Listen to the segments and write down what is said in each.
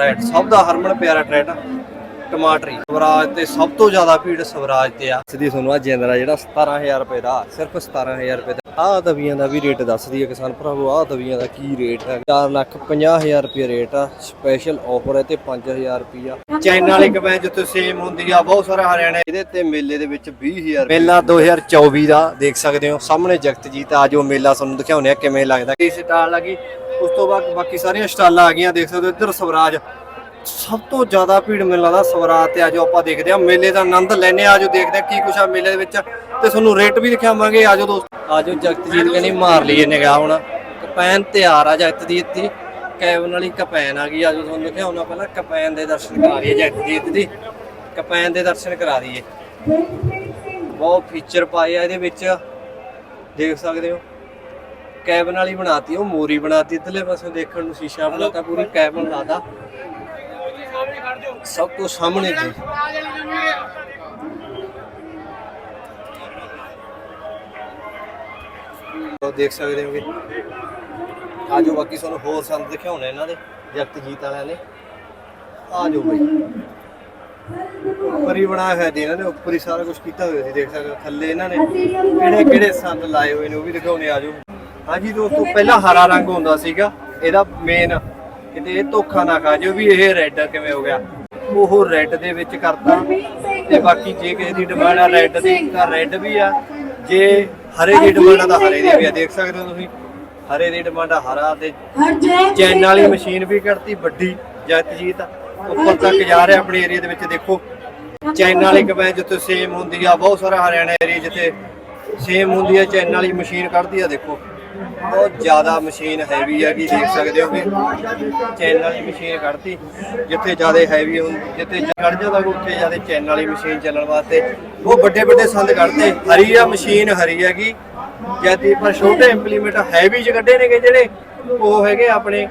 ਟਰੈਟ ਸਭ ਦਾ ਹਰਮਨ ਪਿਆਰਾ ਟਰੈਟ ਟਮਾਟਰੀ। ਸਵਰਾਜ ਤੇ ਸਭ ਤੋਂ ਜ਼ਿਆਦਾ ਭੀੜ ਸਵਰਾਜ ਤੇ ਆ। ਸਿੱਧੀ ਤੁਹਾਨੂੰ ਆ ਜੈਂਦਰਾ ਜਿਹੜਾ 17000 ਰੁਪਏ ਦਾ ਸਿਰਫ 17000 ਰੁਪਏ ਦਾ। ਆਹ ਤਵੀਆਂ ਦਾ ਵੀ ਰੇਟ ਦੱਸਦੀ ਹੈ ਕਿਸਾਨ ਭਰਾਵੋ ਆਹ ਤਵੀਆਂ ਦਾ ਕੀ ਰੇਟ ਹੈ? 4 ਲੱਖ 50000 ਰੁਪਏ ਰੇਟ ਆ ਸਪੈਸ਼ਲ ਆਫਰ ਹੈ ਤੇ 5000 ਰੁਪਿਆ ਚਾਈਨਾ ਵਾਲੀ ਕਪੈਂ ਜਿੱਥੇ ਸੇਮ ਹੁੰਦੀ ਆ ਬਹੁਤ ਸਾਰਾ ਹਰਿਆਣਾ। ਇਹਦੇ ਤੇ ਮੇਲੇ ਦੇ ਵਿੱਚ 20000 ਮੇਲਾ 2024 ਦਾ ਦੇਖ ਸਕਦੇ ਹੋ ਸਾਹਮਣੇ ਜਗਤਜੀਤ ਆ ਜੋ ਮੇਲਾ ਤੁਹਾਨੂੰ ਦਿਖਾਉਂਦੇ ਆ ਕਿਵੇਂ ਲੱਗਦਾ। ਕੀ ਸਟਾਲ ਲੱਗੀ ਉਸ ਤੋਂ ਬਾਅਦ ਬਾਕੀ ਸਾਰੀਆਂ ਸਟਾਲਾਂ ਆ ਗਈਆਂ ਦੇਖ ਸਕਦੇ ਹੋ ਇੱਧਰ ਸਵਰਾਜ ਸਭ ਤੋਂ ਜ਼ਿਆਦਾ ਭੀੜ ਮੈਨੂੰ ਲੱਗਦਾ ਸਵਰਾਜ ਤੇ ਆਜੋ ਆਪਾਂ ਦੇਖਦੇ ਆ ਮੇਲੇ ਦਾ ਆਨੰਦ ਲੈਨੇ ਆਜੋ ਦੇਖਦੇ ਆ ਕੀ ਕੁਛ ਆ ਮੇਲੇ ਦੇ ਵਿੱਚ। ਤੇ ਤੁਹਾਨੂੰ ਰੇਟ ਵੀ ਦਿਖਾਵਾਂਗੇ ਆਜੋ ਦੋਸਤ। ਆਜੋ ਜਗਤਜੀਤ ਕਹਿੰਦੀ ਮਾਰ ਲਈਏ ਨਿਗਾਹ ਹੁਣ। ਕਪੈਨ ਤਿਆਰ ਆ ਜਗਤਜੀਤ ਦੀ। ਕੈਬਨ ਵਾਲੀ ਕਪੈਨ ਆ ਗਈ ਆਜੋ ਤੁਹਾਨੂੰ ਦਿਖਾਉਣਾ ਪਹਿਲਾਂ ਕਪੈਨ ਦੇ ਦਰਸ਼ਨ ਕਰਾ ਦਈਏ ਜਗਤਜੀਤ ਦੀ। ਕਪੈਨ ਦੇ ਦਰਸ਼ਨ ਕਰਾ ਦਈਏ। ਬਹੁਤ ਫੀਚਰ ਪਾਏ ਆ ਇਹਦੇ ਵਿੱਚ। ਦੇਖ ਸਕਦੇ ਹੋ। ਕੈਬਨ ਵਾਲੀ ਬਣਾਤੀ, ਉਹ ਮੋਰੀ ਬਣਾਤੀ, ਇਧਰਲੇ ਪਾਸੇ ਦੇਖਣ ਨੂੰ ਸ਼ੀਸ਼ਾ ਬਣਾਤਾ ਪੂਰੀ ਕੈਬਨ ਲਾਦਾ ਸਭ ਤੋਂ ਸਾਹਮਣੇ ਜੀ। ਉਹ ਦੇਖ ਸਕਦੇ ਹੋਗੇ ਆਜੋ ਬਾਕੀ ਤੁਹਾਨੂੰ ਹੋਰ ਸੰਦ ਦਿਖਾਉਣੇ ਇਹਨਾਂ ਦੇ, ਜਗਤਜੀਤ ਵਾਲਿਆਂ ਨੇ। ਆਜੋ ਬਈ। ਉੱਪਰ ਹੀ ਬਣਾਇਆ ਹੋਇਆ ਜੀ ਇਹਨਾਂ ਨੇ, ਉੱਪਰ ਹੀ ਸਾਰਾ ਕੁਝ ਕੀਤਾ ਹੋਇਆ ਸੀ ਦੇਖ ਸਕਦੇ ਹੋ ਥੱਲੇ ਇਹਨਾਂ ਨੇ ਕਿਹੜੇ ਕਿਹੜੇ ਸੰਦ ਲਾਏ ਹੋਏ ਨੇ ਉਹ ਵੀ ਦਿਖਾਉਣੇ ਆਜੋ ਹਾਂਜੀ ਦੋਸਤੋ, ਪਹਿਲਾਂ ਹਰਾ ਰੰਗ ਹੁੰਦਾ ਸੀਗਾ, ਇਹਦਾ ਮੇਨ ਕਿਤੇ ਇਹ ਧੋਖਾ ਨਾ ਖਾ ਜਿਓ ਵੀ ਇਹ ਰੈੱਡ ਕਿਵੇਂ ਹੋ ਗਿਆ। ਉਹ ਰੈੱਡ ਦੇ ਵਿੱਚ ਕਰਤਾ। ਤੇ ਬਾਕੀ ਜੇ ਕਿਸੇ ਦੀ ਡਿਮਾਂਡ ਆ ਰੈੱਡ ਦੀ ਤਾਂ ਰੈੱਡ ਵੀ ਆ। ਜੇ ਹਰੇ ਦੀ ਡਿਮਾਂਡ ਆ ਤਾਂ ਹਰੇ ਦੀ ਵੀ ਆ ਦੇਖ ਸਕਦੇ ਹੋ ਤੁਸੀਂ। ਹਰੇ ਦੀ ਡਿਮਾਂਡ ਆ ਹਰਾ ਤੇ ਚੈਨ ਵਾਲੀ ਮਸ਼ੀਨ ਵੀ ਕੱਢਤੀ ਵੱਡੀ ਜਗਤਜੀਤ ਉੱਪਰ ਤੱਕ ਜਾ ਰਿਹਾ ਆਪਣੇ ਏਰੀਆ ਦੇ ਵਿੱਚ ਦੇਖੋ। ਚੈਨ ਵਾਲੀ ਕਪੈਨ ਜਿੱਥੇ ਸੇਮ ਹੁੰਦੀ ਆ ਬਹੁਤ ਸਾਰਾ ਹਰਿਆਣਾ ਏਰੀਆ ਜਿੱਥੇ ਸੇਮ ਹੁੰਦੀ ਆ ਚੈਨ ਵਾਲੀ ਮਸ਼ੀਨ ਕੱਢਦੀ ਆ ਦੇਖੋ। ਬਹੁਤ ਜ਼ਿਆਦਾ ਮਸ਼ੀਨ ਹੈਵੀ ਕੀ ਦੇਖ ਸਕਦੇ ਹੋ ਕਿ ਚੈਨ ਵਾਲੀ ਮਸ਼ੀਨ ਕੱਢਤੀ ਜਿੱਥੇ ਜ਼ਿਆਦਾ ਹੈਵੀ ਹੁੰਦੀ ਜਿੱਥੇ ਕੱਢ ਜਾਂਦਾ ਉੱਥੇ ਜ਼ਿਆਦਾ ਚੈਨ ਵਾਲੀ ਮਸ਼ੀਨ ਚੱਲਣ ਵਾਸਤੇ। ਉਹ ਵੱਡੇ ਵੱਡੇ ਸੰਦ ਕੱਢਦੇ ਹਰੀ ਆ ਮਸ਼ੀਨ ਹਰੀ ਹੈਗੀ। ਜਦ ਪਰ ਛੋਟੇ ਇੰਪਲੀਮੈਂਟ ਹੈਵੀ ਚ ਕੱਢੇ ਨੇਗੇ ਜਿਹੜੇ ਉਹ ਹੈਗੇ ਆਪਣੇ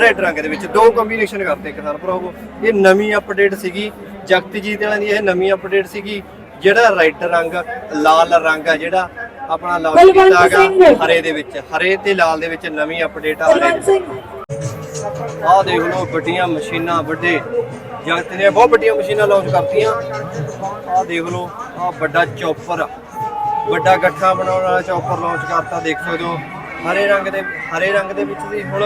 ਰੈੱਡ ਰੰਗ ਦੇ ਵਿੱਚ। ਦੋ ਕੰਬੀਨੇਸ਼ਨ ਕਰਤੇ ਕਿਸਾਨ ਭਰਾਵੋ। ਇਹ ਨਵੀਂ ਅਪਡੇਟ ਸੀਗੀ ਜਗਤਜੀਤ ਵਾਲਿਆਂ ਦੀ ਇਹ ਨਵੀਂ ਅਪਡੇਟ ਸੀਗੀ ਜਿਹੜਾ ਰੈੱਡ ਰੰਗ ਲਾਲ ਰੰਗ ਆ ਜਿਹੜਾ ਆਪਣਾ ਲਾਲ ਕੀਤਾ ਹੈਗਾ ਹਰੇ ਦੇ ਵਿੱਚ ਹਰੇ ਤੇ ਲਾਲ ਦੇ ਵਿੱਚ ਨਵੀਂ ਅਪਡੇਟ ਆ ਵਿੱਚ। ਆਹ ਦੇਖ ਲਓ ਵੱਡੀਆਂ ਮਸ਼ੀਨਾਂ ਵੱਡੇ ਜਗਤ ਨੇ ਬਹੁਤ ਵੱਡੀਆਂ ਮਸ਼ੀਨਾਂ ਲਾਂਚ ਕਰਤੀਆਂ। ਆਹ ਦੇਖ ਲਓ ਆਹ ਵੱਡਾ ਚੌਪਰ ਵੱਡਾ ਗੱਠਾ ਬਣਾਉਣ ਵਾਲਾ ਚੌਪਰ ਲਾਂਚ ਕਰਤਾ ਦੇਖ ਸਕਦੇ ਹੋ। ਹਰੇ ਰੰਗ ਦੇ ਹਰੇ ਰੰਗ ਦੇ ਵਿੱਚ ਵੀ ਹੁਣ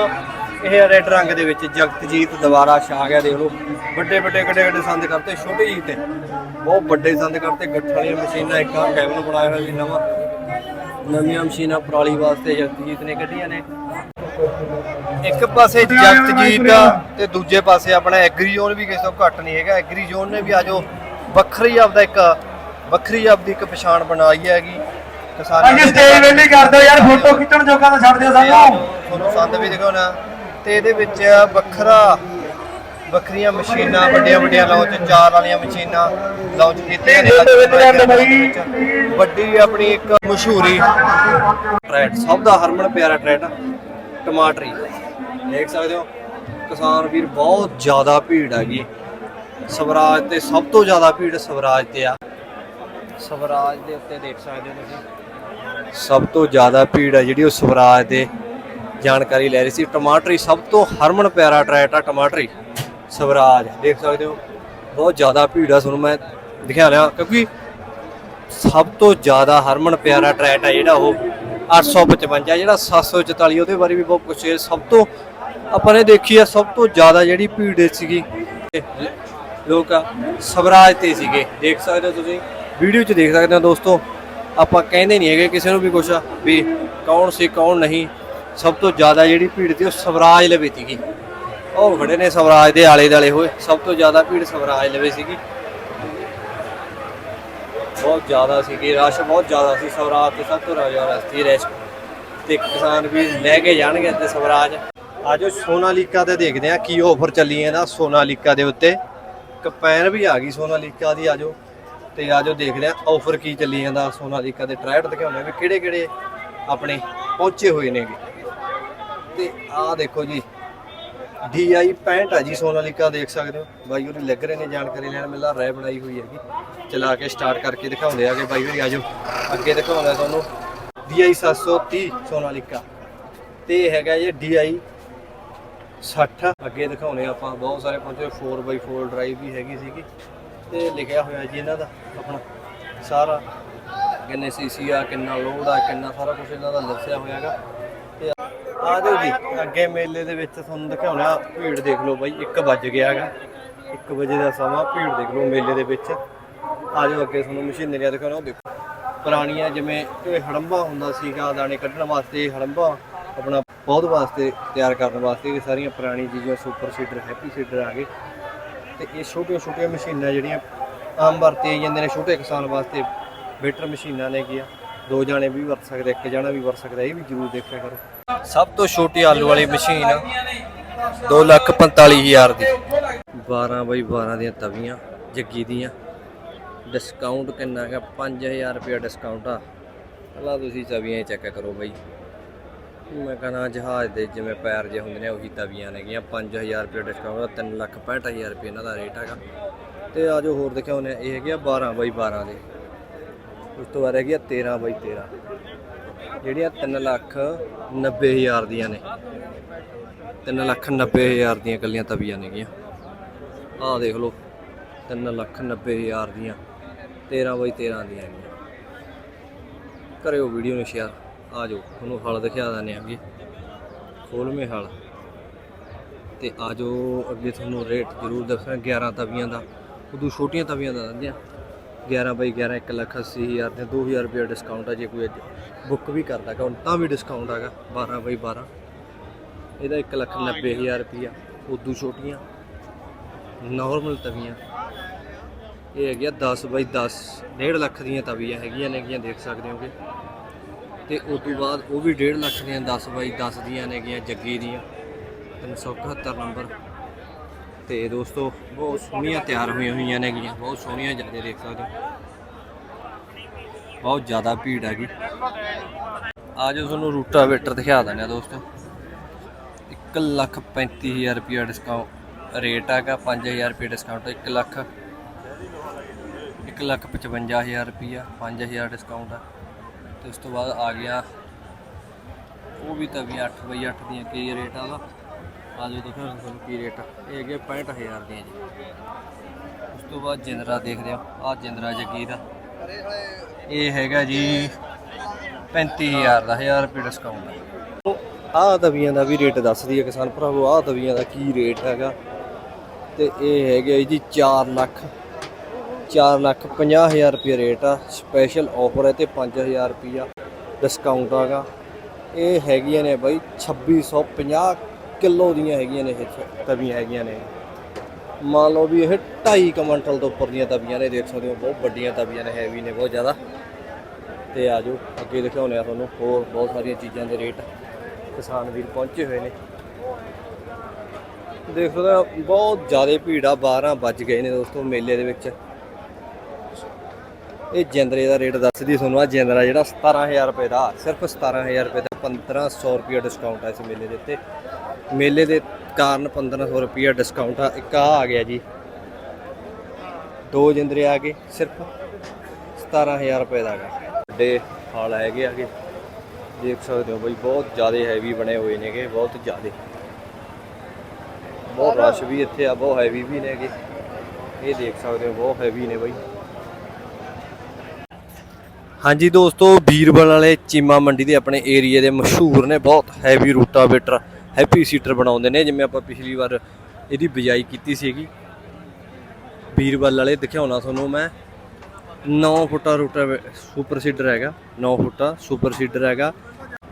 ਇਹ ਰੈੱਡ ਰੰਗ ਦੇ ਵਿੱਚ ਜਗਤਜੀਤ ਦੁਬਾਰਾ ਛਾ ਗਿਆ ਦੇਖ ਲਓ। ਵੱਡੇ ਵੱਡੇ ਗੱਡੇ ਗੱਡੇ ਸੰਦ ਕਰਤੇ ਛੋਟੇ ਜੀ ਤੇ। ਬਹੁਤ ਵੱਡੇ ਸੰਦ ਕਰਤੇ ਗੱਠਾਂ ਵਾਲੀਆਂ ਮਸ਼ੀਨਾਂ ਇੱਕ ਆ ਕੈਬਨ ਬਣਾਇਆ ਹੋਇਆ ਸੀ ਨਵਾਂ। ਨਵੀਆਂ ਮਸ਼ੀਨਾਂ ਪਰਾਲੀ ਵਾਸਤੇ ਜਗਤਜੀਤ ਨੇ ਕੱਢੀਆਂ ਨੇ। ਇੱਕ ਪਾਸੇ ਜਗਤਜੀਤ ਤੇ ਦੂਜੇ ਪਾਸੇ ਆਪਣਾ ਐਗਰੀ ਜ਼ੋਨ ਵੀ ਕਿਸੇ ਤੋਂ ਘੱਟ ਨਹੀਂ ਹੈਗਾ। ਐਗਰੀ ਜ਼ੋਨ ਨੇ ਵੀ ਆਜੋ ਵੱਖਰੀ ਆਪਦਾ ਇੱਕ ਵੱਖਰੀ ਆਪਦੀ ਇੱਕ ਪਛਾਣ ਬਣਾਈ ਹੈਗੀ। ਕਿਸਾਨਾਂ ਦੇ ਸਟੇਜ ਵੇਲੇ ਕਰ ਦਿਓ ਯਾਰ ਫੋਟੋ ਖਿੱਚਣ ਜੋਗਾ ਤਾਂ ਛੱਡ ਦਿਓ ਸਾਨੂੰ। ਤੁਹਾਨੂੰ ਸੰਦ ਵੀ ਦਿਖਾਉਣਾ। ਤੇ ਇਹਦੇ ਵਿੱਚ ਵੱਖਰਾ ਵੱਖਰੀਆਂ ਮਸ਼ੀਨਾਂ ਵੱਡੀਆਂ ਵੱਡੀਆਂ ਲਾਂਚ ਚਾਰ ਵਾਲੀਆਂ ਮਸ਼ੀਨਾਂ ਲਾਂਚ ਕੀਤੀਆਂ ਨੇ। ਵੱਡੀ ਆਪਣੀ ਇੱਕ ਮਸ਼ਹੂਰੀ ਟਰੈਟ ਸਭ ਦਾ ਹਰਮਨ ਪਿਆਰਾ ਟਰੈਟ ਟਮਾਟਰੀ। ਦੇਖ ਸਕਦੇ ਹੋ ਕਿਸਾਨ ਵੀਰ ਬਹੁਤ ਜ਼ਿਆਦਾ ਭੀੜ ਹੈਗੀ। ਸਵਰਾਜ ਤੇ ਸਭ ਤੋਂ ਜ਼ਿਆਦਾ ਭੀੜ ਸਵਰਾਜ ਤੇ ਆ। ਸਵਰਾਜ ਦੇ ਉੱਤੇ ਦੇਖ ਸਕਦੇ ਹੋ ਤੁਸੀਂ। ਸਭ ਤੋਂ ਜ਼ਿਆਦਾ ਭੀੜ ਹੈ ਜਿਹੜੀ ਉਹ ਸਵਰਾਜ ਦੇ। ਜਾਣਕਾਰੀ ਲੈ ਰਹੀ ਸੀ ਟਮਾਟਰੀ ਸਭ ਤੋਂ ਹਰਮਨ ਪਿਆਰਾ ਟਰੈਟ ਆ ਟਮਾਟਰੀ। ਸਵਰਾਜ ਦੇਖ ਸਕਦੇ ਹੋ, ਬਹੁਤ ਜ਼ਿਆਦਾ ਭੀੜ ਆ ਤੁਹਾਨੂੰ ਮੈਂ ਦਿਖਾ ਰਿਹਾ, ਕਿਉਂਕਿ ਸਭ ਤੋਂ ਜ਼ਿਆਦਾ ਹਰਮਨ ਪਿਆਰਾ ਟਰੈਟ ਆ ਜਿਹੜਾ ਉਹ 855 ਜਿਹੜਾ 744 ਉਹਦੇ ਬਾਰੇ ਵੀ ਬਹੁਤ ਕੁਛ ਸਭ ਤੋਂ ਆਪਾਂ ਨੇ ਦੇਖੀ ਆ, ਸਭ ਤੋਂ ਜ਼ਿਆਦਾ ਜਿਹੜੀ ਭੀੜ ਸੀਗੀ, ਲੋਕ ਸਵਰਾਜ ਤੇ ਸੀਗੇ। ਦੇਖ ਸਕਦੇ ਹੋ ਤੁਸੀਂ, ਵੀਡੀਓ 'ਚ ਦੇਖ ਸਕਦੇ ਹੋ ਦੋਸਤੋ, ਆਪਾਂ ਕਹਿੰਦੇ ਨਹੀਂ ਹੈਗੇ ਕਿਸੇ ਨੂੰ ਵੀ ਕੁਛ ਵੀ ਕੌਣ ਸੀ, ਕੌਣ ਨਹੀਂ। ਸਭ ਤੋਂ ਜ਼ਿਆਦਾ ਜਿਹੜੀ ਭੀੜ ਸੀ, ਉਹ ਸਵਰਾਜ ਲਵੇ ਗਈ। ਉਹ ਖੜੇ ਨੇ ਸਵਰਾਜ ਦੇ ਆਲੇ ਦਾਲੇ ਹੋਏ। ਸਭ ਤੋਂ ਜ਼ਿਆਦਾ ਭੀੜ ਸਵਰਾਜ ਲਵੇ ਸੀਗੀ। ਬਹੁਤ ਜ਼ਿਆਦਾ ਸੀਗੀ, ਰਸ਼ ਬਹੁਤ ਜ਼ਿਆਦਾ ਸੀ ਸਵਰਾਜ ਤੇ। ਸਭ ਤੋਂ ਜ਼ਿਆਦਾ ਸੀ ਰਸ਼। ਤੇ ਕਿਸਾਨ ਵੀ ਲੈ ਕੇ ਜਾਣਗੇ ਤੇ ਸਵਰਾਜ। ਆਜੋ ਸੋਨਾਲੀਕਾ ਤੇ ਦੇਖਦੇ ਆ ਕੀ ਆਫਰ ਚੱਲੀ ਹੈ ਨਾ ਸੋਨਾਲੀਕਾ ਦੇ ਉੱਤੇ। ਕਪੈਨ ਵੀ ਆ ਗਈ ਸੋਨਾਲੀਕਾ ਦੀ, ਆਜੋ। ਤੇ ਆਜੋ ਦੇਖਦੇ ਆ ਆਫਰ ਕੀ ਚੱਲੀ ਜਾਂਦਾ ਸੋਨਾਲੀਕਾ ਦੇ ਟਰੈਟ ਦਿਖਾਉਂਦੇ ਆ ਵੀ ਕਿਹੜੇ ਕਿਹੜੇ ਆਪਣੇ ਪਹੁੰਚੇ ਹੋਏ ਨੇਗੇ। ਤੇ ਆਹ ਦੇਖੋ ਜੀ DI 65 ਆ ਜੀ ਸੋਨਾਲੀਕਾ ਦੇਖ ਸਕਦੇ ਹੋ। ਬਾਈ ਉਹਦੀ ਲੱਗ ਰਹੇ ਨੇ, ਜਾਣਕਾਰੀ ਲੈਣ ਮਿਲਦਾ ਰੈ ਬਣਾਈ ਹੋਈ ਹੈਗੀ। ਚਲਾ ਕੇ ਸਟਾਰਟ ਕਰਕੇ ਦਿਖਾਉਂਦੇ ਆਗੇ, ਬਾਈ ਹੋਰੀ, ਆਜੋ। ਅੱਗੇ ਦਿਖਾਉਂਦਾ ਤੁਹਾਨੂੰ। DI 730 ਸੋਨਾਲੀਕਾ ਤੇ ਇਹ ਹੈਗਾ ਜੀ DI 60 ਅੱਗੇ ਦਿਖਾਉਣੇ ਆਪਾਂ, ਬਹੁਤ ਸਾਰੇ ਪਹੁੰਚੇ 4x4 ਡਰਾਈਵ ਵੀ ਹੈਗੀ ਸੀਗੀ। ਤੇ ਲਿਖਿਆ ਹੋਇਆ ਜੀ ਇਹਨਾਂ ਦਾ, ਆਪਣਾ ਸਾਰਾ। ਕਿੰਨੇ ਸੀਸੀ ਆ, ਕਿੰਨਾ ਲੋਡ ਆ, ਕਿੰਨਾ ਸਾਰਾ ਕੁਝ ਇਹਨਾਂ ਦਾ ਦੱਸਿਆ ਹੋਇਆਗਾ ਤੇ ਆ ਜਾਓ ਜੀ। ਅੱਗੇ ਮੇਲੇ ਦੇ ਵਿੱਚ ਤੁਹਾਨੂੰ ਦਿਖਾਉਣਾ, ਭੀੜ ਦੇਖ ਲਓ ਬਾਈ 1 ਵੱਜ ਗਿਆ ਹੈਗਾ। 1 ਵਜੇ ਦਾ ਸਮਾਂ, ਭੀੜ ਦੇਖ ਲਓ ਮੇਲੇ ਦੇ ਵਿੱਚ। ਆ ਜਾਓ ਅੱਗੇ ਤੁਹਾਨੂੰ ਮਸ਼ੀਨਰੀਆਂ ਦਿਖਾਉਣਾ, ਉਹ ਦੇਖੋ। ਪੁਰਾਣੀਆਂ ਜਿਵੇਂ ਇਹ ਹੜੰਬਾ ਹੁੰਦਾ ਸੀਗਾ, ਦਾਣੇ ਕੱਢਣ ਵਾਸਤੇ ਹੜੰਬਾ, ਆਪਣਾ ਬਹੁਤ ਵਾਸਤੇ ਤਿਆਰ ਕਰਨ ਵਾਸਤੇ ਇਹ ਸਾਰੀਆਂ ਪੁਰਾਣੀ ਚੀਜ਼ਾਂ, ਸੁਪਰ ਸੀਡਰ, ਹੈਪੀ ਸੀਡਰ ਆ ਗਏ। ਤੇ ਇਹ ਛੋਟੀਆਂ ਛੋਟੀਆਂ ਮਸ਼ੀਨਾਂ ਜਿਹੜੀਆਂ ਆਮ ਵਰਤੀਆਂ ਜਾਂਦੀਆਂ ਨੇ, ਛੋਟੇ ਕਿਸਾਨ ਵਾਸਤੇ ਬੈਟਰ ਮਸ਼ੀਨਾਂ ਨੇ ਗਿਆ ਦੋ ਜਾਣੇ ਵੀ ਵਰਤ ਸਕਦੇ, ਇੱਕ ਜਾਣਾ ਵੀ ਵਰਤ ਸਕਦਾ, ਇਹ ਵੀ ਜ਼ਰੂਰ ਦੇਖਿਆ ਕਰੋ। ਸਭ ਤੋਂ ਛੋਟੀ ਆਲੂ ਵਾਲੀ ਮਸ਼ੀਨ 245000 ਦੀ। 12 ਬਾਈ 12 ਦੀਆਂ ਤਵੀਆਂ, ਜੱਗੀ ਦੀਆਂ। ਡਿਸਕਾਊਂਟ ਕਿੰਨਾ ਹੈਗਾ? 5000 ਰੁਪਏ ਡਿਸਕਾਊਂਟ ਆ। ਪਹਿਲਾਂ ਤੁਸੀਂ ਤਵੀਆਂ ਚੈੱਕ ਕਰੋ ਬਾਈ। ਮੈਂ ਕਹਿੰਦਾ ਜਹਾਜ਼ ਦੇ ਜਿਵੇਂ ਪੈਰ ਜੇ ਹੁੰਦੇ ਨੇ, ਉਹੀ ਤਵੀਆਂ ਨੇਗੀਆਂ 5000 ਰੁਪਏ ਡਿਸਕਾਊਂਟ 365000 ਰੁਪਏ ਇਹਨਾਂ ਦਾ ਰੇਟ ਹੈਗਾ। ਤੇ ਆ ਜੋ ਹੋਰ ਦਿਖਾਉਂਦੇ ਆ, ਇਹ ਹੈਗੇ ਆ 12 ਬਾਈ 12 ਦੇ। ਉਸ ਤੋਂ ਬਾਅਦ ਹੈਗੀ ਆ 13 ਬਾਈ 13 ਜਿਹੜੀਆਂ 3 ਲੱਖ 90 ਹਜ਼ਾਰ ਦੀਆਂ ਨੇ। 3 ਲੱਖ 90 ਹਜ਼ਾਰ ਦੀਆਂ ਕੱਲੀਆਂ ਤਵੀਆਂ ਨੇਗੀਆਂ। ਆਹ ਦੇਖ ਲਓ 3 ਲੱਖ 90 ਹਜ਼ਾਰ ਦੀਆਂ 13 ਬਾਈ 13 ਦੀਆਂ ਹੈਗੀਆਂ। ਕਰਿਓ ਵੀਡੀਓ ਨੂੰ ਸ਼ੇਅਰ ਆ ਜਾਓ ਤੁਹਾਨੂੰ ਹਲ ਦਿਖਾ ਦਿੰਦੇ ਆਂਗੇ ਖੋਲਵੇਂ ਹਲ। ਤੇ ਆ ਜਾਓ, ਅੱਗੇ ਤੁਹਾਨੂੰ ਰੇਟ ਜ਼ਰੂਰ ਦੱਸਾਂ 11 ਤਵੀਆਂ ਦਾ। ਉਦੋਂ ਛੋਟੀਆਂ ਤਵੀਆਂ ਦਾ ਦਿੰਦੇ ਆ 11 ਬਾਈ 11 1 ਲੱਖ 80 ਹਜ਼ਾਰ ਦੇ 2000 ਰੁਪਏ ਡਿਸਕਾਊਂਟ ਆ ਜੇ ਕੋਈ ਅੱਜ। ਬੁੱਕ ਵੀ ਕਰਦਾ ਗਾ ਹੁਣ ਤਾਂ ਵੀ ਡਿਸਕਾਊਂਟ ਹੈਗਾ 12 ਬਾਈ 12 ਇਹਦਾ 1 ਲੱਖ 90 ਹਜ਼ਾਰ ਰੁਪਿਆ ਉਦੋਂ ਛੋਟੀਆਂ ਨਾਰਮਲ ਤਵੀਆਂ। ਇਹ ਹੈਗੀਆਂ 10 ਬਾਈ 10 1.5 ਲੱਖ ਦੀਆਂ ਤਵੀਆਂ ਹੈਗੀਆਂ ਨੇਗੀਆਂ ਦੇਖ ਸਕਦੇ ਹੋਗੇ। ਤੇ ਉਸ ਤੋਂ ਬਾਅਦ ਉਹ ਵੀ 1.5 ਲੱਖ ਦੀਆਂ 10 ਬਾਈ 10 ਦੀਆਂ ਨੇਗੀਆਂ ਜੱਗੀ ਦੀਆਂ। 371 ਨੰਬਰ। ਤੇ ਦੋਸਤੋ ਬਹੁਤ ਸੋਹਣੀਆਂ ਤਿਆਰ ਹੋਈਆਂ ਹੋਈਆਂ ਨੇਗੀਆਂ ਬਹੁਤ ਸੋਹਣੀਆਂ ਜ਼ਿਆਦਾ ਦੇਖ ਸਕਦੇ ਹੋ। ਬਹੁਤ ਜ਼ਿਆਦਾ ਭੀੜ ਹੈਗੀ। ਆ ਜੋ ਤੁਹਾਨੂੰ ਰੂਟਾਵੇਟਰ ਦਿਖਾ ਦਿੰਦੇ ਆ ਦੋਸਤੋ। 1 ਲੱਖ 35000 ਰੁਪਏ ਡਿਸਕਾਊਂਟ ਰੇਟ ਹੈਗਾ 5000 ਰੁਪਏ ਡਿਸਕਾਊਂਟ 1 ਲੱਖ। 1 ਲੱਖ 55000 ਰੁਪਿਆ 5000 ਡਿਸਕਾਊਂਟ ਆ ਤੇ ਉਸ ਤੋਂ ਬਾਅਦ ਆ ਗਿਆ। ਉਹ ਵੀ ਤਵੀਆਂ ਵੀ 8 ਬਈ 8 ਦੀਆਂ ਕੀ ਰੇਟ ਆ ਉਹਦਾ? ਆ ਜਾਓ ਦੇਖੋ ਤੁਹਾਨੂੰ ਕੀ ਰੇਟ ਆ। ਇਹ ਹੈਗੇ 65000 ਦੀਆਂ ਜੀ। ਉਸ ਤੋਂ ਬਾਅਦ ਜਿੰਦਰਾ ਦੇਖਦੇ ਆ। ਆ ਜਿੰਦਰਾ ਜੱਗੀ ਦਾ ਇਹ ਹੈਗਾ ਜੀ 35000 ਦਾ 1000 ਰੁਪਏ ਡਿਸਕਾਊਂਟ ਹੈ ਆਹ ਤਵੀਆਂ ਦਾ ਵੀ ਰੇਟ ਦੱਸਦੀ ਹੈ ਕਿਸਾਨ ਭਰਾਵੋ, ਆਹ ਤਵੀਆਂ ਦਾ ਕੀ ਰੇਟ ਹੈਗਾ? ਤੇ ਇਹ ਹੈਗੇ ਜੀ 4 ਲੱਖ 4 ਲੱਖ 50000 ਰੁਪਏ ਰੇਟ ਆ। ਸਪੈਸ਼ਲ ਆਫਰ ਹੈ ਤੇ 5000 ਰੁਪਿਆ ਡਿਸਕਾਊਂਟ ਆਗਾ। ਇਹ ਹੈਗੀਆਂ ਨੇ ਬਾਈ 2650 ਕਿਲੋ ਦੀਆਂ ਹੈਗੀਆਂ ਨੇ ਇਹ ਤਵੀਆਂ ਹੈਗੀਆਂ ਨੇ। ਮੰਨ ਲਓ ਵੀ ਇਹ 2.5 ਕੁਇੰਟਲ ਤੋਂ ਉੱਪਰ ਦੀਆਂ ਤਵੀਆਂ ਨੇ, ਦੇਖ ਸਕਦੇ ਹੋ, ਬਹੁਤ ਵੱਡੀਆਂ ਤਵੀਆਂ ਨੇ ਹੈਵੀ ਨੇ, ਬਹੁਤ ਜ਼ਿਆਦਾ। ਤੇ ਆ ਜਾਓ ਅੱਗੇ ਦਿਖਾਉਂਦੇ ਆ ਤੁਹਾਨੂੰ ਹੋਰ ਬਹੁਤ ਸਾਰੀਆਂ ਚੀਜ਼ਾਂ ਦੇ ਰੇਟ ਕਿਸਾਨ ਵੀਰ ਪਹੁੰਚੇ ਹੋਏ ਨੇ। ਦੇਖੋ ਤਾਂ ਬਹੁਤ ਜ਼ਿਆਦਾ ਭੀੜ ਆ 12 ਵੱਜ ਗਏ ਨੇ ਦੋਸਤੋ ਮੇਲੇ ਦੇ ਵਿੱਚ। ਇਹ ਜਿੰਦਰੇ ਦਾ ਰੇਟ ਦੱਸਦੀ ਤੁਹਾਨੂੰ ਆ ਜਿੰਦਰਾ ਜਿਹੜਾ 17000 ਰੁਪਏ ਦਾ, ਸਿਰਫ 17000 ਰੁਪਏ ਦਾ 1500 ਰੁਪਏ ਡਿਸਕਾਊਂਟ ਆ ਇਸ ਮੇਲੇ ਦੇ ਉੱਤੇ। ਮੇਲੇ ਦੇ ਕਾਰਨ 1500 ਰੁਪਏ ਡਿਸਕਾਊਂਟ ਆ, ਇੱਕ ਆ ਆ ਗਿਆ ਜੀ। ਦੋ ਜਿੰਦਰੇ ਆ ਗਏ, ਸਿਰਫ 17000 ਰੁਪਏ ਦਾ ਹੈਗਾ ਵੱਡੇ ਹਾਲ ਹੈਗੇ ਆਗੇ ਦੇਖ ਸਕਦੇ ਹੋ ਬਈ ਬਹੁਤ ਜ਼ਿਆਦਾ ਹੈਵੀ ਬਣੇ ਹੋਏ ਨੇਗੇ ਬਹੁਤ ਜ਼ਿਆਦਾ। ਬਹੁਤ ਰਸ਼ ਵੀ ਇੱਥੇ ਆ ਬਹੁਤ ਹੈਵੀ ਵੀ ਨੇਗੇ। ਇਹ ਦੇਖ ਸਕਦੇ ਹੋ ਬਹੁਤ ਹੈਵੀ ਨੇ ਬਈ। ਹਾਂਜੀ ਦੋਸਤੋ ਵੀਰਬਲ ਵਾਲੇ ਚੀਮਾ ਮੰਡੀ ਦੇ ਆਪਣੇ ਏਰੀਆ ਦੇ ਮਸ਼ਹੂਰ ਨੇ ਬਹੁਤ ਹੈਵੀ ਰੂਟਾਵੇਟਰ ਹੈਪੀ ਸੀਟਰ ਬਣਾਉਂਦੇ ਨੇ ਜਿਵੇਂ ਆਪਾਂ ਪਿਛਲੀ ਵਾਰ ਇਹਦੀ ਬਿਜਾਈ ਕੀਤੀ ਸੀਗੀ। ਵੀਰਬਲ ਵਾਲੇ ਦਿਖਾਉਣਾ ਤੁਹਾਨੂੰ ਮੈਂ। 9 ਫੁੱਟਾ ਰੂਟਾ ਸੁਪਰ ਸੀਡਰ ਹੈਗਾ 9 ਫੁੱਟਾ ਸੁਪਰ ਸੀਡਰ ਹੈਗਾ।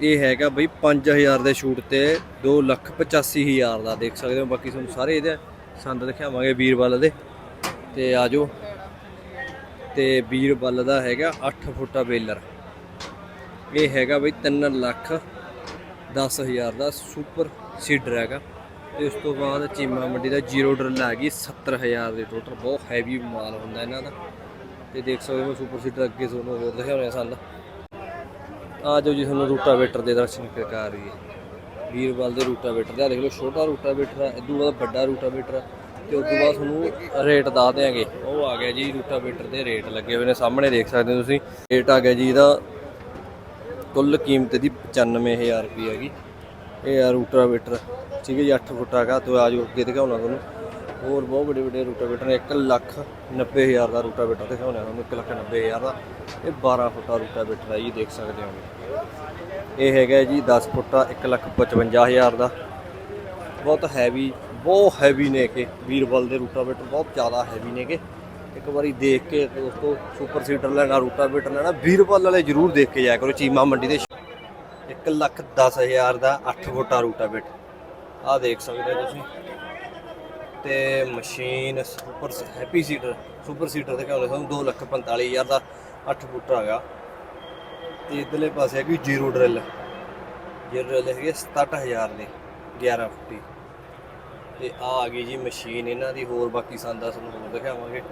ਇਹ ਹੈਗਾ ਬਈ 5000 ਦੇ ਸ਼ੂਟ ਤੇ 285000 ਦਾ, ਦੇਖ ਸਕਦੇ ਹੋ। ਬਾਕੀ ਤੁਹਾਨੂੰ ਸਾਰੇ ਇਹਦੇ ਸੰਦ ਦਿਖਾਵਾਂਗੇ ਵੀਰਬਲ ਦੇ। ਤੇ ਆਜੋ। ਤੇ ਵੀਰ ਬੱਲ ਦਾ ਹੈਗਾ 8 ਫੁੱਟਾ ਬੇਲਰ। ਇਹ ਹੈਗਾ ਬਈ 3 ਲੱਖ 10000 ਦਾ ਸੁਪਰ ਸੀਡਰ ਹੈਗਾ। ਤੇ ਉਸ ਤੋਂ ਬਾਅਦ ਚੀਮਾ ਮੰਡੀ ਦਾ ਜ਼ੀਰੋ ਡਰਿਲ ਹੈਗੀ 70000 ਦੇ ਟੋਟਲ ਬਹੁਤ ਹੈਵੀ ਮਾਲ ਹੁੰਦਾ ਇਹਨਾਂ ਦਾ। ਤੇ ਦੇਖ ਸਕਦੇ ਹੋ ਸੁਪਰ ਸੀਡਰ ਅੱਗੇ ਤੁਹਾਨੂੰ ਹੋਰ ਦਿਖਾਉਣੇ ਸੰਦ ਆ ਜਾਓ ਜੀ ਤੁਹਾਨੂੰ ਰੂਟਾਵੇਟਰ ਦੇ ਦਰਸ਼ਨ ਕਰ ਰਹੀ ਹੈ ਵੀਰਬਲ ਦੇ ਰੂਟਾਵੇਟਰ ਦਾ। ਦੇਖ ਲਓ ਛੋਟਾ ਰੂਟਾਵੇਟਰ ਹੈ, ਇਦੋਂ ਬਾਅਦ ਵੱਡਾ ਰੂਟਾਵੇਟਰ ਹੈ ਤੇ ਉਸ ਤੋਂ ਬਾਅਦ ਤੁਹਾਨੂੰ ਰੇਟ ਦੱਸ ਦਿਆਂਗੇ। ਉਹ ਆ ਗਿਆ ਜੀ ਰੂਟਾਵੇਟਰ ਦੇ ਰੇਟ ਲੱਗੇ ਹੋਏ ਨੇ, ਸਾਹਮਣੇ ਦੇਖ ਸਕਦੇ ਹੋ ਤੁਸੀਂ। ਰੇਟ ਆ ਗਿਆ ਜੀ ਇਹਦਾ ਕੁੱਲ ਕੀਮਤ ਦੀ 95000 ਰੁਪਏ ਹੈਗੀ। ਇਹ ਆ ਰੂਟਾਵੇਟਰ। ਠੀਕ ਹੈ ਜੀ 8 ਫੁੱਟ ਹੈਗਾ, ਤੋ ਆਜੋ ਅੱਗੇ ਦਿਖਾਉਣਾ ਤੁਹਾਨੂੰ। ਹੋਰ ਬਹੁਤ ਵੱਡੇ ਵੱਡੇ ਰੂਟਾਵੇਟਰ ਨੇ 1 ਲੱਖ 90 ਹਜ਼ਾਰ ਦਾ ਰੂਟਾਵੇਟਰ ਦਿਖਾਉਣਾ ਤੁਹਾਨੂੰ 1 ਲੱਖ 90 ਹਜ਼ਾਰ ਦਾ। ਇਹ 12 ਫੁੱਟਾ ਦਾ ਰੂਟਾਵੇਟਰ ਹੈ ਜੀ, ਦੇਖ ਸਕਦੇ ਹੋ। ਇਹ ਹੈਗਾ ਜੀ 10 ਫੁੱਟਾ ਦਾ 1 ਲੱਖ 55 ਹਜ਼ਾਰ ਦਾ। ਬਹੁਤ ਹੈਵੀ ਬਹੁਤ ਹੈਵੀ ਨੇ ਕਿ ਵੀਰਬਲ ਦੇ ਰੂਟਾਵੇਟਰ ਬਹੁਤ ਜ਼ਿਆਦਾ ਹੈਵੀ ਨੇ ਕਿ ਇੱਕ ਵਾਰੀ ਦੇਖ ਕੇ ਦੋਸਤੋ ਸੁਪਰ ਸੀਟਰ ਲੈਣਾ, ਰੂਟਾਵੇਟਰ ਲੈਣਾ ਵੀਰਬਲ ਵਾਲੇ ਜਰੂਰ ਦੇਖ ਕੇ ਜਾਇਆ ਕਰੋ, ਚੀਮਾ ਮੰਡੀ ਦੇ 1 ਲੱਖ 10 ਹਜ਼ਾਰ ਦਾ 8 ਫੁੱਟਾ ਰੂਟਾਵੇਟਰ। ਆਹ ਦੇਖ ਸਕਦੇ ਹੋ ਤੁਸੀਂ। ਤੇ machine super happy seater super seater ਦੇ ਕਹਿੰਦੇ ਸਾਨੂੰ 2 ਲੱਖ 45 ਹਜ਼ਾਰ ਦਾ 8 ਫੁੱਟ ਹੈਗਾ ਤੇ ਇਧਰਲੇ ਪਾਸੇ ਹੈਗੀ ਜ਼ੀਰੋ ਡਰਿਲ। ਜ਼ੀਰੋ ਡਰਿਲ ਹੈਗੇ 67000 ਦੇ 11 ਫੁੱਟੀ। ਤੇ ਆ ਆ ਗਈ ਜੀ ਮਸ਼ੀਨ, ਇਹਨਾਂ ਦੀ ਹੋਰ ਬਾਕੀ ਸੰਦਾ ਤੁਹਾਨੂੰ ਹੋਰ ਦਿਖਾਵਾਂਗੇ।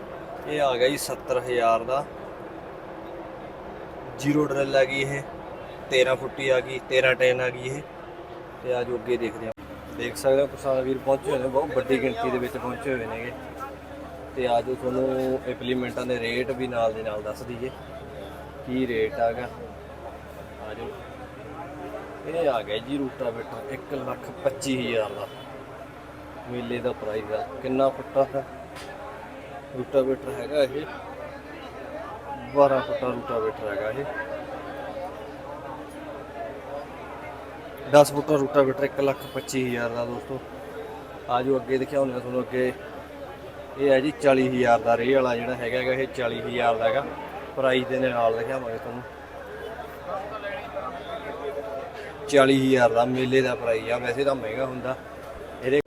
ਇਹ ਆ ਗਿਆ ਜੀ 70000 ਦਾ। ਜ਼ੀਰੋ ਡਰਿਲ ਆ ਗਈ ਇਹ 13 ਫੁੱਟੀ ਆ ਗਈ 13 ਟੈਨ ਆ ਗਈ ਇਹ। ਤੇ ਜੋ ਅੱਗੇ ਦੇਖਦੇ ਹਾਂ ਦੇਖ ਸਕਦੇ ਹੋ ਕਿਸਾਨ ਵੀਰ ਪਹੁੰਚੇ ਹੋਏ ਨੇ, ਬਹੁਤ ਵੱਡੀ ਗਿਣਤੀ ਦੇ ਵਿੱਚ ਪਹੁੰਚੇ ਹੋਏ ਨੇਗੇ। ਤੇ ਆਜੋ ਤੁਹਾਨੂੰ ਇੰਪਲੀਮੈਂਟਾਂ ਦੇ ਰੇਟ ਵੀ ਨਾਲ ਦੇ ਨਾਲ ਦੱਸ ਦਈਏ, ਕੀ ਰੇਟ ਆਗਾ ਆਜੋ ਇਹ ਆ ਗਿਆ ਜੀ ਰੂਟਾਵੇਟਰ 1 ਲੱਖ 25 ਹਜ਼ਾਰ ਦਾ। ਮੇਲੇ ਦਾ ਪ੍ਰਾਈਸ ਆ, ਕਿੰਨਾ ਫੁੱਟਾ ਹੈ? ਰੂਟਾਵੇਟਰ ਹੈਗਾ ਇਹ। 12 ਫੁੱਟਾ ਰੂਟਾਵੇਟਰ ਹੈਗਾ ਇਹ। 10 ਰੂਟਾ ਰੂਟਾਵੇਟਰ 1 ਲੱਖ 25 ਹਜ਼ਾਰ ਦਾ ਦੋਸਤੋ। ਆਜੋ ਅੱਗੇ ਦਿਖਾਉਂਦੇ ਆ ਤੁਹਾਨੂੰ ਅੱਗੇ। ਇਹ ਹੈ ਜੀ 40 ਹਜ਼ਾਰ ਦਾ ਰੇ ਵਾਲਾ ਜਿਹੜਾ ਹੈਗਾ ਹੈਗਾ, ਇਹ 40 ਹਜ਼ਾਰ ਦਾ ਹੈਗਾ। ਪ੍ਰਾਈਸ ਦੇ ਨਾਲ ਦਿਖਾਵਾਂਗੇ ਤੁਹਾਨੂੰ। 40 ਹਜ਼ਾਰ ਦਾ ਮੇਲੇ ਦਾ ਪ੍ਰਾਈਸ ਆ, ਵੈਸੇ ਤਾਂ ਮਹਿੰਗਾ ਹੁੰਦਾ। ਇਹਦੇ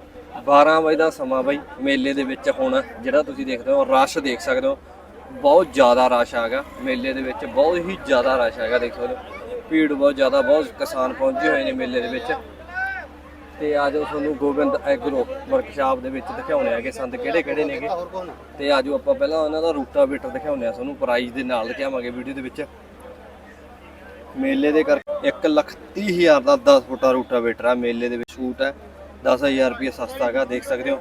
12 ਵਜੇ ਦਾ ਸਮਾਂ ਬਾਈ, ਮੇਲੇ ਦੇ ਵਿੱਚ ਹੁਣ ਜਿਹੜਾ ਤੁਸੀਂ ਦੇਖਦੇ ਹੋ, ਰਸ਼ ਦੇਖ ਸਕਦੇ ਹੋ। ਬਹੁਤ ਜ਼ਿਆਦਾ ਰਸ਼ ਆਗਾ ਮੇਲੇ ਦੇ ਵਿੱਚ ਬਹੁਤ ਹੀ ਜ਼ਿਆਦਾ ਰਸ਼ ਹੈਗਾ, ਦੇਖ ਸਕਦੇ ਹੋ ਭੀੜ ਬਹੁਤ ਜ਼ਿਆਦਾ, ਬਹੁਤ ਕਿਸਾਨ ਪਹੁੰਚੇ ਹੋਏ ਨੇ ਮੇਲੇ ਦੇ ਵਿੱਚ। ਤੇ ਆਜੋ ਤੁਹਾਨੂੰ ਗੋਬਿੰਦ ਐਗਰੋ ਵਰਕਸ਼ਾਪ ਦੇ ਵਿੱਚ ਦਿਖਾਉਣੇ ਆ ਸੰਦ ਕਿਹੜੇ ਕਿਹੜੇ ਨੇਗੇ ਤੇ ਆਜੋ ਆਪਾਂ ਪਹਿਲਾਂ ਉਹਨਾਂ ਦਾ ਰੂਟਾਵੇਟਰ ਦਿਖਾਉਣੇ ਆ ਤੁਹਾਨੂੰ ਪ੍ਰਾਈਸ ਦੇ ਨਾਲ ਦਿਖਾਵਾਂਗੇ ਵੀਡੀਓ ਦੇ ਵਿੱਚ। ਮੇਲੇ ਦੇ ਕਰਕੇ 1 ਲੱਖ 30 ਹਜ਼ਾਰ ਦਾ 10 ਫੁੱਟਾ ਰੂਟਾਵੇਟਰ ਆ, ਮੇਲੇ ਦੇ ਵਿੱਚ ਛੂਟ ਹੈ। 10000 ਰੁਪਏ ਸਸਤਾ ਹੈਗਾ, ਦੇਖ ਸਕਦੇ ਹੋ।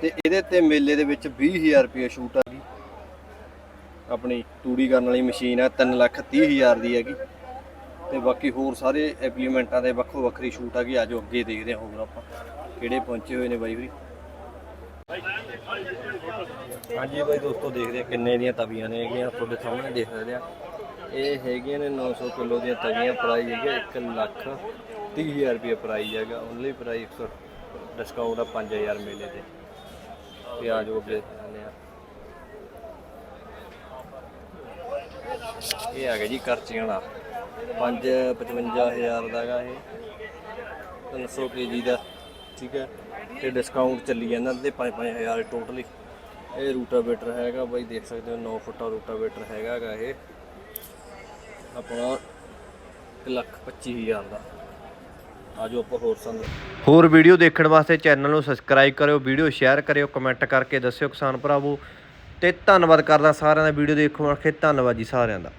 ਤੇ ਇਹਦੇ ਤੇ ਮੇਲੇ ਦੇ ਵਿੱਚ 20000 ਰੁਪਏ ਛੂਟ ਹੈਗੀ ਆਪਣੀ ਤੂੜੀ ਕਰਨ ਵਾਲੀ ਮਸ਼ੀਨ ਹੈ 3 ਲੱਖ 30 ਹਜ਼ਾਰ ਦੀ ਹੈਗੀ। ਤੇ ਬਾਕੀ ਹੋਰ ਸਾਰੇ ਇੰਪਲੀਮੈਂਟਾਂ ਦੇ ਵੱਖੋ ਵੱਖਰੀ ਛੂਟ ਹੈਗੀ ਆਜੋ ਅੱਗੇ ਦੇਖਦੇ ਹਾਂ ਹੋਰ ਆਪਾਂ ਕਿਹੜੇ ਪਹੁੰਚੇ ਹੋਏ ਨੇ ਬਾਈ ਵੀਰੇ। ਹਾਂਜੀ ਬਾਈ ਦੋਸਤੋ, ਦੇਖਦੇ ਹਾਂ ਕਿੰਨੇ ਦੀਆਂ ਤਵੀਆਂ ਨੇ ਹੈਗੀਆਂ, ਤੁਹਾਡੇ ਸਾਹਮਣੇ ਦੇਖ ਸਕਦੇ ਆ ਇਹ ਹੈਗੀਆਂ ਨੇ 900 ਕਿਲੋ ਦੀਆਂ ਤਵੀਆਂ ਪ੍ਰਾਈਸ ਹੈਗਾ 1 ਲੱਖ 30000 ਰੁਪਏ ਪ੍ਰਾਈਸ ਹੈਗਾ ਓਨਲੀ ਪ੍ਰਾਈਸ ਡਿਸਕਾਊਂਟ ਆ 5000 ਮੇਲੇ ਤੇ। ਤੇ ਆ ਜਾਓ ਅੱਗੇ ਜਾਂਦੇ ਆ ਇਹ ਆ ਗਿਆ ਜੀ ਕਰਚੀਆਂ ਵਾਲਾ। 5 55000 ਦਾ ਹੈਗਾ ਇਹ। 300 ਕੇਜੀ ਦਾ, ਠੀਕ ਹੈ। ਤੇ ਡਿਸਕਾਊਂਟ ਚੱਲੀ ਜਾਂਦਾ ਤੇ 5 5000 ਟੋਟਲੀ ਇਹ ਰੂਟਾਵੇਟਰ ਹੈਗਾ ਬਾਈ, ਦੇਖ ਸਕਦੇ ਹੋ 9 ਫੁੱਟਾ ਰੂਟਾਵੇਟਰ ਹੈਗਾ ਇਹ। ਆਪਣਾ 125000 ਦਾ। ਆਜੋ ਆਪਾਂ ਹੋਰ ਸੰਦ ਹੋਰ ਵੀਡੀਓ ਦੇਖਣ ਵਾਸਤੇ ਚੈਨਲ ਨੂੰ ਸਬਸਕ੍ਰਾਈਬ ਕਰਿਓ, ਵੀਡੀਓ ਸ਼ੇਅਰ ਕਰਿਓ ਕਮੈਂਟ ਕਰਕੇ ਦੱਸਿਓ ਕਿਸਾਨ ਭਰਾਵੋ। ਤੇ ਧੰਨਵਾਦ ਕਰਦਾ ਸਾਰਿਆਂ ਦਾ ਵੀਡੀਓ ਦੇਖਣ ਵਾਸਤੇ। ਧੰਨਵਾਦ ਜੀ ਸਾਰਿਆਂ ਦਾ।